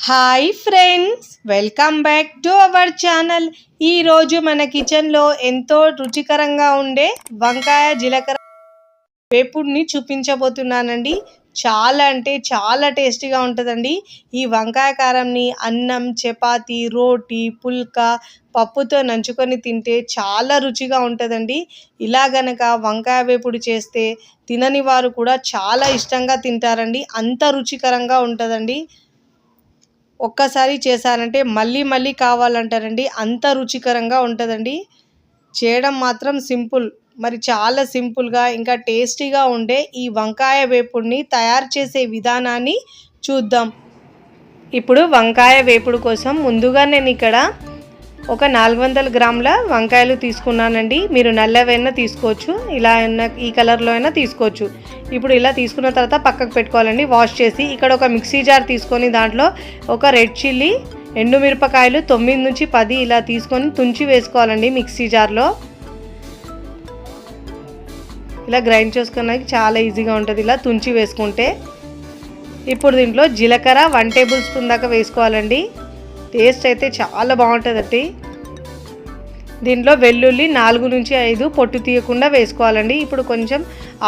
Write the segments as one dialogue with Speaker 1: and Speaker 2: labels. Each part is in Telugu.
Speaker 1: Hi friends welcome back to our channel. ఈరోజు మన కిచెన్లో ఎంతో రుచికరంగా ఉండే వంకాయ జీలకర్ర వేపుడిని చూపించబోతున్నానండి. చాలా అంటే చాలా టేస్టీగా ఉంటుందండి. ఈ వంకాయ కారంని అన్నం చపాతి రోటీ పుల్కా పప్పుతో నంచుకొని తింటే చాలా రుచిగా ఉంటుందండి. ఇలా గనక వంకాయ వేపుడు చేస్తే తినని వారు కూడా చాలా ఇష్టంగా తింటారండి. అంత రుచికరంగా ఉంటుందండి. ఒక్కసారి చేశారంటే మళ్ళీ మళ్ళీ కావాలంటారండి. అంత రుచికరంగా ఉంటుందండి. చేయడం మాత్రం సింపుల్. మరి చాలా సింపుల్గా ఇంకా టేస్టీగా ఉండే ఈ వంకాయ వేపుడిని తయారు చేసే విధానాన్ని చూద్దాం. ఇప్పుడు వంకాయ వేపుడు కోసం ముందుగా నేను ఇక్కడ ఒక నాలుగు వందల గ్రాముల వంకాయలు తీసుకున్నానండి. మీరు నల్లవైనా తీసుకోవచ్చు ఇలా అయినా ఈ కలర్లో అయినా తీసుకోవచ్చు. ఇప్పుడు ఇలా తీసుకున్న తర్వాత పక్కకు పెట్టుకోవాలండి. వాష్ చేసి ఇక్కడ ఒక మిక్సీ జార్ తీసుకొని దాంట్లో ఒక రెడ్ చిల్లీ ఎండుమిరపకాయలు తొమ్మిది నుంచి పది ఇలా తీసుకొని తుంచి వేసుకోవాలండి మిక్సీ జార్లో. ఇలా గ్రైండ్ చేసుకోవడానికి చాలా ఈజీగా ఉంటుంది ఇలా తుంచి వేసుకుంటే. ఇప్పుడు దీంట్లో జీలకర్ర వన్ టేబుల్ స్పూన్ దాకా వేసుకోవాలండి. టేస్ట్ అయితే చాలా బాగుంటుందండి. దీంట్లో వెల్లుల్లి నాలుగు నుంచి ఐదు పొట్టు తీయకుండా వేసుకోవాలండి. ఇప్పుడు కొంచెం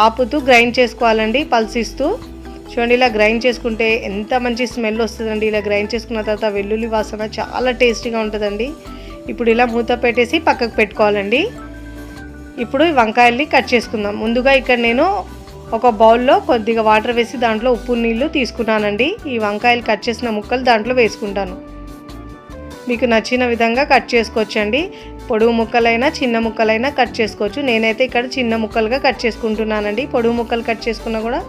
Speaker 1: ఆపుతూ గ్రైండ్ చేసుకోవాలండి పల్సిస్తూ. చూడండి ఇలా గ్రైండ్ చేసుకుంటే ఎంత మంచి స్మెల్ వస్తుందండి. ఇలా గ్రైండ్ చేసుకున్న తర్వాత వెల్లుల్లి వాసన చాలా టేస్టీగా ఉంటుందండి. ఇప్పుడు ఇలా మూత పెట్టేసి పక్కకు పెట్టుకోవాలండి. ఇప్పుడు ఈ వంకాయల్ని కట్ చేసుకుందాం. ముందుగా ఇక్కడ నేను ఒక బౌల్లో కొద్దిగా వాటర్ వేసి దాంట్లో ఉప్పు నీళ్ళు తీసుకున్నానండి. ఈ వంకాయలు కట్ చేసిన ముక్కలు దాంట్లో వేసుకుంటాను. మీకు నచ్చిన విధంగా కట్ చేసుకోవచ్చండి. పొడుగు ముక్కలైనా చిన్న ముక్కలైనా కట్ చేసుకోవచ్చు. నేనైతే ఇక్కడ చిన్న ముక్కలుగా కట్ చేసుకుంటున్నానండి. పొడుగు ముక్కలు కట్ చేసుకున్నా కూడా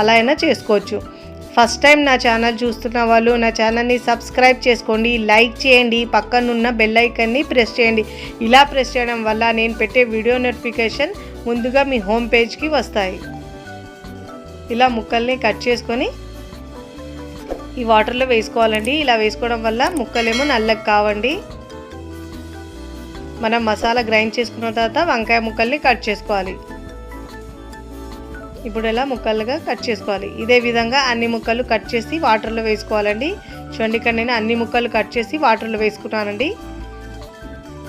Speaker 1: అలా అయినా చేసుకోవచ్చు. ఫస్ట్ టైం నా ఛానల్ చూస్తున్న వాళ్ళు నా ఛానల్ని సబ్స్క్రైబ్ చేసుకోండి. లైక్ చేయండి. పక్కనున్న బెల్ ఐకన్ని ప్రెస్ చేయండి. ఇలా ప్రెస్ చేయడం వల్ల నేను పెట్టే వీడియో నోటిఫికేషన్ ముందుగా మీ హోమ్ పేజ్కి వస్తాయి. ఇలా ముక్కల్ని కట్ చేసుకొని ఈ వాటర్లో వేసుకోవాలండి. ఇలా వేసుకోవడం వల్ల ముక్కలేమో నల్లగా కావండి. మనం మసాలా గ్రైండ్ చేసుకున్న తర్వాత వంకాయ ముక్కల్ని కట్ చేసుకోవాలి. ఇప్పుడు ఇలా ముక్కలుగా కట్ చేసుకోవాలి. ఇదే విధంగా అన్ని ముక్కలు కట్ చేసి వాటర్లో వేసుకోవాలండి. చూడండి ఇక్కడ నేను అన్ని ముక్కలు కట్ చేసి వాటర్లో వేసుకున్నానండి.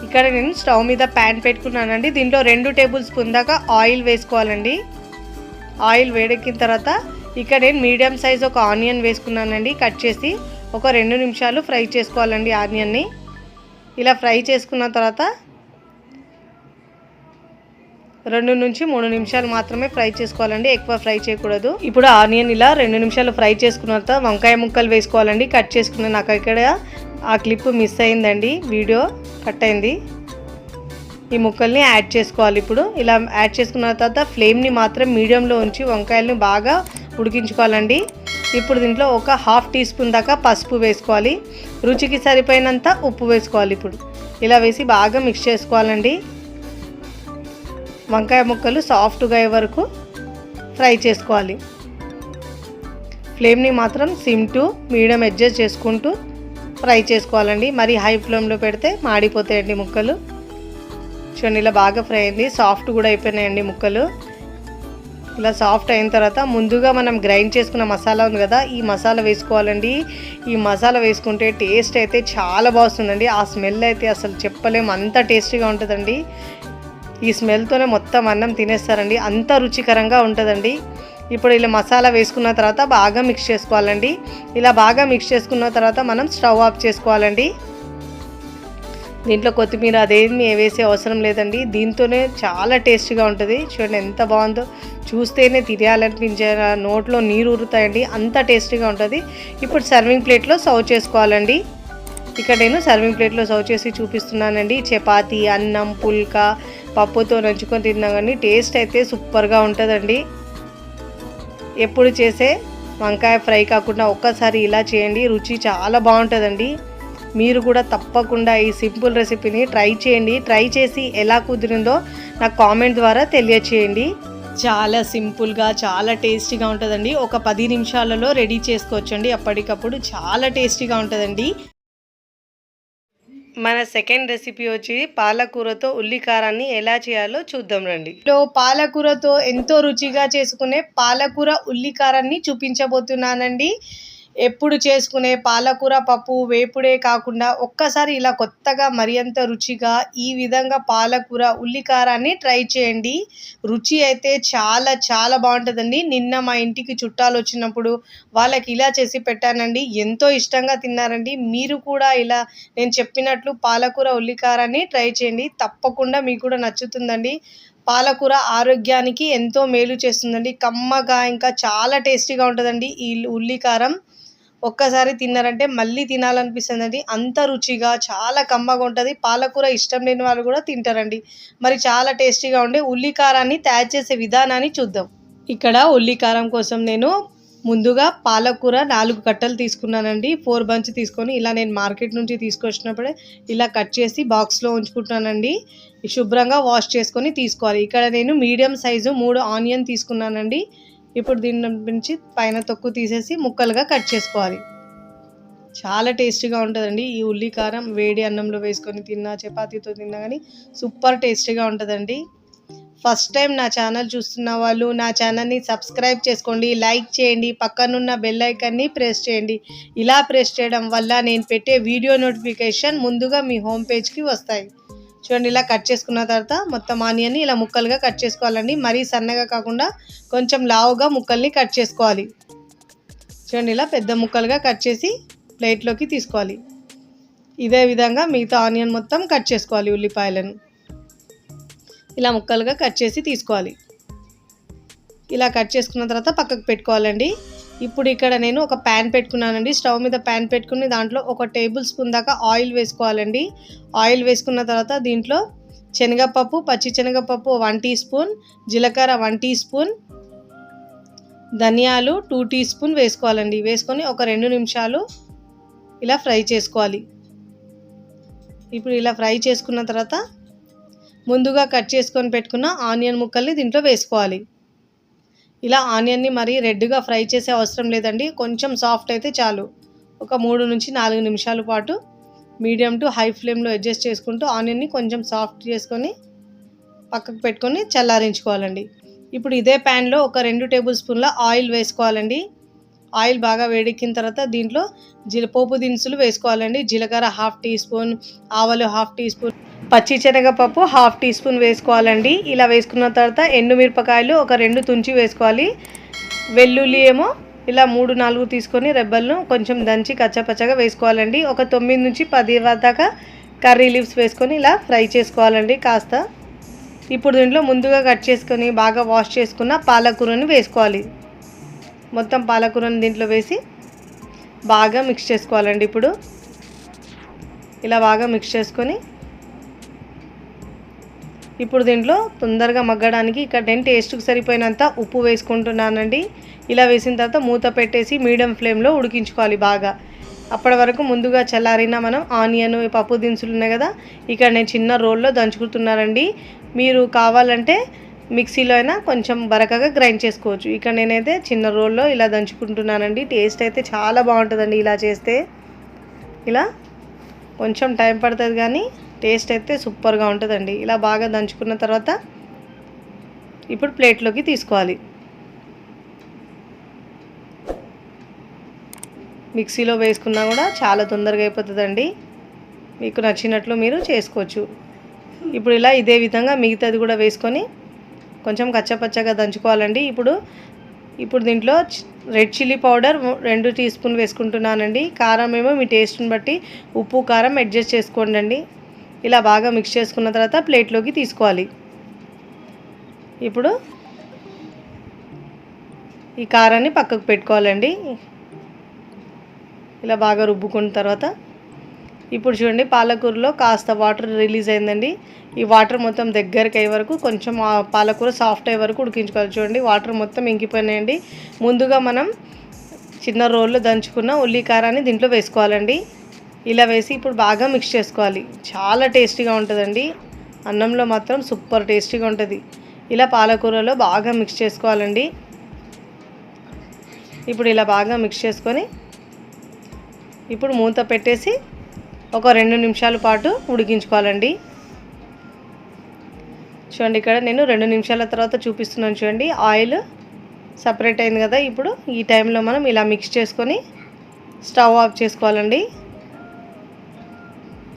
Speaker 1: ఇక్కడ నేను స్టవ్ మీద ప్యాన్ పెట్టుకున్నానండి. దీంట్లో రెండు టేబుల్ స్పూన్ దాకా ఆయిల్ వేసుకోవాలండి. ఆయిల్ వేడెక్కిన తర్వాత ఇక్కడ నేను మీడియం సైజ్ ఒక ఆనియన్ వేసుకున్నానండి. కట్ చేసి ఒక రెండు నిమిషాలు ఫ్రై చేసుకోవాలండి ఆనియన్ని. ఇలా ఫ్రై చేసుకున్న తర్వాత రెండు నుంచి మూడు నిమిషాలు మాత్రమే ఫ్రై చేసుకోవాలండి. ఎక్కువ ఫ్రై చేయకూడదు. ఇప్పుడు ఆనియన్ ఇలా రెండు నిమిషాలు ఫ్రై చేసుకున్న తర్వాత వంకాయ ముక్కలు వేసుకోవాలండి. కట్ చేసుకున్న నాకు ఇక్కడ ఆ క్లిప్ మిస్ అయిందండి. వీడియో కట్ అయింది. ఈ ముక్కల్ని యాడ్ చేసుకోవాలి ఇప్పుడు. ఇలా యాడ్ చేసుకున్న తర్వాత ఫ్లేమ్ని మాత్రం మీడియంలో ఉంచి వంకాయల్ని బాగా ఉడికించుకోవాలండి. ఇప్పుడు దీంట్లో ఒక హాఫ్ టీ స్పూన్ దాకా పసుపు వేసుకోవాలి. రుచికి సరిపోయినంత ఉప్పు వేసుకోవాలి ఇప్పుడు. ఇలా వేసి బాగా మిక్స్ చేసుకోవాలండి. వంకాయ ముక్కలు సాఫ్ట్గా అయ్యే వరకు ఫ్రై చేసుకోవాలి. ఫ్లేమ్ని మాత్రం సిమ్ టు మీడియం అడ్జస్ట్ చేసుకుంటూ ఫ్రై చేసుకోవాలండి. మరి హై ఫ్లేమ్లో పెడితే మాడిపోతాయండి ముక్కలు. చూడండి ఇలా బాగా ఫ్రై అయింది. సాఫ్ట్ కూడా అయిపోయినాయండి ముక్కలు. ఇలా సాఫ్ట్ అయిన తర్వాత ముందుగా మనం గ్రైండ్ చేసుకున్న మసాలా ఉంది కదా ఈ మసాలా వేసుకోవాలండి. ఈ మసాలా వేసుకుంటే టేస్ట్ అయితే చాలా బాగుంటుందండి. ఆ స్మెల్ అయితే అసలు చెప్పలేము. అంత టేస్టీగా ఉంటుందండి. ఈ స్మెల్తోనే మొత్తం అన్నం తినేస్తారండి. అంత రుచికరంగా ఉంటుందండి. ఇప్పుడు ఇలా మసాలా వేసుకున్న తర్వాత బాగా మిక్స్ చేసుకోవాలండి. ఇలా బాగా మిక్స్ చేసుకున్న తర్వాత మనం స్టవ్ ఆఫ్ చేసుకోవాలండి. దీంట్లో కొత్తిమీర అదేమి వేసే అవసరం లేదండి. దీంతోనే చాలా టేస్టీగా ఉంటుంది. చూడండి ఎంత బాగుందో. చూస్తేనే తినేయాలనిపించే నోట్లో నీరు ఊరుతాయండి. అంత టేస్టీగా ఉంటుంది. ఇప్పుడు సర్వింగ్ ప్లేట్లో సర్వ్ చేసుకోవాలండి. ఇక్కడ నేను సర్వింగ్ ప్లేట్లో సర్వ్ చేసి చూపిస్తున్నానండి. చపాతీ అన్నం పుల్కా పప్పుతో నంచుకొని తిన్నా కానీ టేస్ట్ అయితే సూపర్గా ఉంటుందండి. ఎప్పుడు చేసే వంకాయ ఫ్రై కాకుండా ఒక్కసారి ఇలా చేయండి. రుచి చాలా బాగుంటుందండి. మీరు కూడా తప్పకుండా ఈ సింపుల్ రెసిపీని ట్రై చేయండి. ట్రై చేసి ఎలా కుదిరిందో నాకు కామెంట్ ద్వారా తెలియచేయండి. చాలా సింపుల్గా చాలా టేస్టీగా ఉంటుందండి. ఒక పది నిమిషాలలో రెడీ చేసుకోవచ్చండి. అప్పటికప్పుడు చాలా టేస్టీగా ఉంటుందండి. మన సెకండ్ రెసిపీ వచ్చి పాలకూరతో ఉల్లికారాన్ని ఎలా చేయాలో చూద్దాం రండి. లో పాలకూరతో ఎంతో రుచిగా చేసుకునే పాలకూర ఉల్లికారాన్ని చూపించబోతున్నానండి. ఎప్పుడు చేసుకునే పాలకూర పప్పు వేపుడే కాకుండా ఒక్కసారి ఇలా కొత్తగా మరింత రుచిగా ఈ విధంగా పాలకూర ఉల్లికారాన్ని ట్రై చేయండి. రుచి అయితే చాలా చాలా బాగుంటుందండి. నిన్న మా ఇంటికి చుట్టాలు వచ్చినప్పుడు వాళ్ళకి ఇలా చేసి పెట్టానండి. ఎంతో ఇష్టంగా తిన్నారండి. మీరు కూడా ఇలా నేను చెప్పినట్లు పాలకూర ఉల్లికారాన్ని ట్రై చేయండి. తప్పకుండా మీకు కూడా నచ్చుతుందండి. పాలకూర ఆరోగ్యానికి ఎంతో మేలు చేస్తుందండి. కమ్మగా ఇంకా చాలా టేస్టీగా ఉంటుందండి ఈ ఉల్లికారం. ఒక్కసారి తిన్నారంటే మళ్ళీ తినాలనిపిస్తుందండి. అంత రుచిగా చాలా కమ్మగా ఉంటుంది. పాలకూర ఇష్టం లేని వాళ్ళు కూడా తింటారండి. మరి చాలా టేస్టీగా ఉండే ఉల్లికారాన్ని తయారు చేసే విధానాన్ని చూద్దాం. ఇక్కడ ఉల్లికారం కోసం నేను ముందుగా పాలకూర నాలుగు కట్టలు తీసుకున్నానండి. ఫోర్ బంచ్ తీసుకొని ఇలా నేను మార్కెట్ నుంచి తీసుకొచ్చినప్పుడే ఇలా కట్ చేసి బాక్స్లో ఉంచుకుంటున్నానండి శుభ్రంగా వాష్ చేసుకొని తీసుకోవాలి. ఇక్కడ నేను మీడియం సైజు మూడు ఆనియన్ తీసుకున్నానండి. ఇప్పుడు దీని నుంచి పైన తొక్కు తీసేసి ముక్కలుగా కట్ చేసుకోవాలి. చాలా టేస్టీగా ఉంటుందండి. ఈ ఉల్లి కారం వేడి అన్నంలో వేసుకొని తిన్నా చపాతీతో తిన్నా కానీ సూపర్ టేస్టీగా ఉంటుందండి. ఫస్ట్ టైం నా ఛానల్ చూస్తున్న వాళ్ళు నా ఛానల్ని సబ్స్క్రైబ్ చేసుకోండి లైక్ చేయండి పక్కనున్న బెల్ ఐకాన్ని ప్రెస్ చేయండి. ఇలా ప్రెస్ చేయడం వల్ల నేను పెట్టే వీడియో నోటిఫికేషన్ ముందుగా మీ హోమ్ పేజ్కి వస్తాయి. చూడండి ఇలా కట్ చేసుకున్న తర్వాత మొత్తం ఆనియన్ని ఇలా ముక్కలుగా కట్ చేసుకోవాలండి. మరీ సన్నగా కాకుండా కొంచెం లావుగా ముక్కల్ని కట్ చేసుకోవాలి. చూడండి ఇలా పెద్ద ముక్కలుగా కట్ చేసి ప్లేట్లోకి తీసుకోవాలి. ఇదే విధంగా మిగతా ఆనియన్ మొత్తం కట్ చేసుకోవాలి ఉల్లిపాయలను. ఇలా ముక్కలుగా కట్ చేసి తీసుకోవాలి. ఇలా కట్ చేసుకున్న తర్వాత పక్కకు పెట్టుకోవాలండి. ఇప్పుడు ఇక్కడ నేను ఒక ప్యాన్ పెట్టుకున్నానండి. స్టవ్ మీద ప్యాన్ పెట్టుకుని దాంట్లో ఒక టేబుల్ స్పూన్ దాకా ఆయిల్ వేసుకోవాలండి. ఆయిల్ వేసుకున్న తర్వాత దీంట్లో శనగపప్పు పచ్చి శనగపప్పు వన్ టీ స్పూన్ జీలకర్ర వన్ టీ స్పూన్ ధనియాలు టూ టీ స్పూన్ వేసుకోవాలండి. వేసుకొని ఒక రెండు నిమిషాలు ఇలా ఫ్రై చేసుకోవాలి. ఇప్పుడు ఇలా ఫ్రై చేసుకున్న తర్వాత ముందుగా కట్ చేసుకొని పెట్టుకున్న ఆనియన్ ముక్కల్ని దీంట్లో వేసుకోవాలి. ఇలా ఆనియన్ని మరీ రెడ్గా ఫ్రై చేసే అవసరం లేదండి. కొంచెం సాఫ్ట్ అయితే చాలు. ఒక మూడు నుంచి నాలుగు నిమిషాల పాటు మీడియం టు హై ఫ్లేమ్లో అడ్జస్ట్ చేసుకుంటూ ఆనియన్ని కొంచెం సాఫ్ట్ చేసుకొని పక్కకు పెట్టుకొని చల్లారించుకోవాలండి. ఇప్పుడు ఇదే ప్యాన్లో ఒక రెండు టేబుల్ స్పూన్ల ఆయిల్ వేసుకోవాలండి. ఆయిల్ బాగా వేడెక్కిన తర్వాత దీంట్లో జీల పోపు దినుసులు వేసుకోవాలండి. జీలకర్ర హాఫ్ టీ స్పూన్ ఆవాలు హాఫ్ టీ స్పూన్ పచ్చి శనగపప్పు హాఫ్ టీ స్పూన్ వేసుకోవాలండి. ఇలా వేసుకున్న తర్వాత ఎండుమిరపకాయలు ఒక రెండు తుంచి వేసుకోవాలి. వెల్లుల్లి ఏమో ఇలా మూడు నాలుగు తీసుకొని రెబ్బలను కొంచెం దంచి కచ్చపచ్చగా వేసుకోవాలండి. ఒక తొమ్మిది నుంచి పది దాకా కర్రీ లీవ్స్ వేసుకొని ఇలా ఫ్రై చేసుకోవాలండి కాస్త. ఇప్పుడు దీంట్లో ముందుగా కట్ చేసుకొని బాగా వాష్ చేసుకున్న పాలకూరని వేసుకోవాలి. మొత్తం పాలకూరని దీంట్లో వేసి బాగా మిక్స్ చేసుకోవాలండి ఇప్పుడు. ఇలా బాగా మిక్స్ చేసుకొని ఇప్పుడు దీంట్లో తొందరగా మగ్గడానికి ఇక్కడ నేను టేస్ట్కి సరిపోయినంత ఉప్పు వేసుకుంటున్నానండి. ఇలా వేసిన తర్వాత మూత పెట్టేసి మీడియం ఫ్లేమ్లో ఉడికించుకోవాలి బాగా. అప్పటి వరకు ముందుగా చల్లారిన మనం ఆనియన్ పప్పు దినుసులు ఉన్నాయి కదా ఇక్కడ నేను చిన్న రోల్లో దంచుకుంటున్నానండి. మీరు కావాలంటే మిక్సీలో అయినా కొంచెం బరకగా గ్రైండ్ చేసుకోవచ్చు. ఇక్కడ నేనైతే చిన్న రోల్లో ఇలా దంచుకుంటున్నానండి. టేస్ట్ అయితే చాలా బాగుంటుందండి ఇలా చేస్తే. ఇలా కొంచెం టైం పడుతుంది కానీ టేస్ట్ అయితే సూపర్గా ఉంటుందండి. ఇలా బాగా దంచుకున్న తర్వాత ఇప్పుడు ప్లేట్లోకి తీసుకోవాలి. మిక్సీలో వేసుకున్నా కూడా చాలా తొందరగా అయిపోతుందండి. మీకు నచ్చినట్లు మీరు చేసుకోవచ్చు. ఇప్పుడు ఇలా ఇదే విధంగా మిగతాది కూడా వేసుకొని కొంచెం కచ్చపచ్చగా దంచుకోవాలండి. ఇప్పుడు ఇప్పుడు దీంట్లో రెడ్ చిల్లీ పౌడర్ రెండు టీ స్పూన్ వేసుకుంటున్నానండి. కారం ఏమో మీ టేస్ట్ని బట్టి ఉప్పు కారం అడ్జస్ట్ చేసుకోండి ఇలా బాగా మిక్స్ చేసుకున్న తర్వాత ప్లేట్లోకి తీసుకోవాలి. ఇప్పుడు ఈ కారాన్ని పక్కకు పెట్టుకోవాలండి. ఇలా బాగా రుబ్బుకున్న తర్వాత ఇప్పుడు చూడండి పాలకూరలో కాస్త వాటర్ రిలీజ్ అయిందండి. ఈ వాటర్ మొత్తం దగ్గరికి అయ్యే వరకు కొంచెం పాలకూర సాఫ్ట్ అయ్యే వరకు ఉడికించుకోవాలి. చూడండి వాటర్ మొత్తం ఇంకిపోయినాయండి. ముందుగా మనం చిన్న రోల్లో దంచుకున్న ఉల్లి కారాన్ని దీంట్లో వేసుకోవాలండి. ఇలా వేసి ఇప్పుడు బాగా మిక్స్ చేసుకోవాలి. చాలా టేస్టీగా ఉంటుందండి. అన్నంలో మాత్రం సూపర్ టేస్టీగా ఉంటుంది. ఇలా పాలకూరలో బాగా మిక్స్ చేసుకోవాలండి. ఇప్పుడు ఇలా బాగా మిక్స్ చేసుకొని ఇప్పుడు మూత పెట్టేసి ఒక రెండు నిమిషాల పాటు ఉడికించుకోవాలండి. చూడండి ఇక్కడ నేను రెండు నిమిషాల తర్వాత చూపిస్తున్నాను చూడండి. ఆయిల్ సపరేట్ అయింది కదా ఇప్పుడు ఈ టైంలో మనం ఇలా మిక్స్ చేసుకొని స్టవ్ ఆఫ్ చేసుకోవాలండి.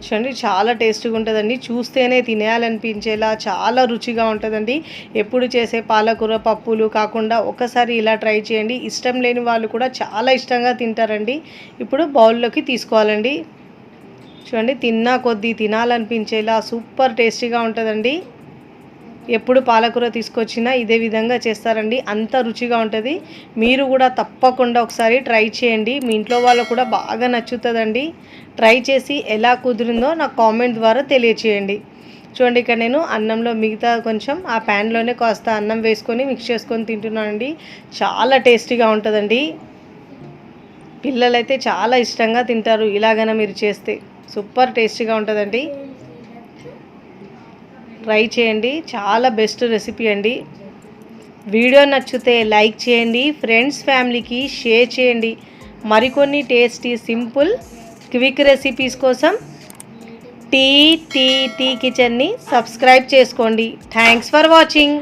Speaker 1: చూడండి చాలా టేస్టీగా ఉంటుందండి. చూస్తేనే తినేయాలనిపించేలా చాలా రుచిగా ఉంటుందండి. ఎప్పుడు చేసే పాలకూర పప్పులు కాకుండా ఒకసారి ఇలా ట్రై చేయండి. ఇష్టం లేని వాళ్ళు కూడా చాలా ఇష్టంగా తింటారండి. ఇప్పుడు బౌల్లోకి తీసుకోవాలండి. చూడండి తిన్నా కొద్దీ తినాలనిపించేలా సూపర్ టేస్టీగా ఉంటుందండి. ఎప్పుడు పాలకూర తీసుకొచ్చినా ఇదే విధంగా చేస్తారండి. అంత రుచిగా ఉంటుంది. మీరు కూడా తప్పకుండా ఒకసారి ట్రై చేయండి. మీ ఇంట్లో వాళ్ళకు కూడా బాగా నచ్చుతుందండి. ట్రై చేసి ఎలా కుదిరిందో నాకు కామెంట్ ద్వారా తెలియచేయండి. చూడండి ఇక్కడ నేను అన్నంలో మిగతా కొంచెం ఆ ప్యాన్లోనే కాస్త అన్నం వేసుకొని మిక్స్ చేసుకొని తింటున్నానండి. చాలా టేస్టీగా ఉంటుందండి. పిల్లలైతే చాలా ఇష్టంగా తింటారు ఇలాగైనా మీరు చేస్తే. సూపర్ టేస్టీగా ఉంటుందండి. ట్రై చేయండి. చాలా బెస్ట్ రెసిపీ అండి. వీడియో నచ్చితే లైక్ చేయండి. ఫ్రెండ్స్ ఫ్యామిలీకి షేర్ చేయండి. మరికొన్ని టేస్టీ సింపుల్ క్విక్ రెసిపీస్ కోసం టీ టీ టీ కిచెన్ని సబ్స్క్రైబ్ చేసుకోండి. Thanks for watching.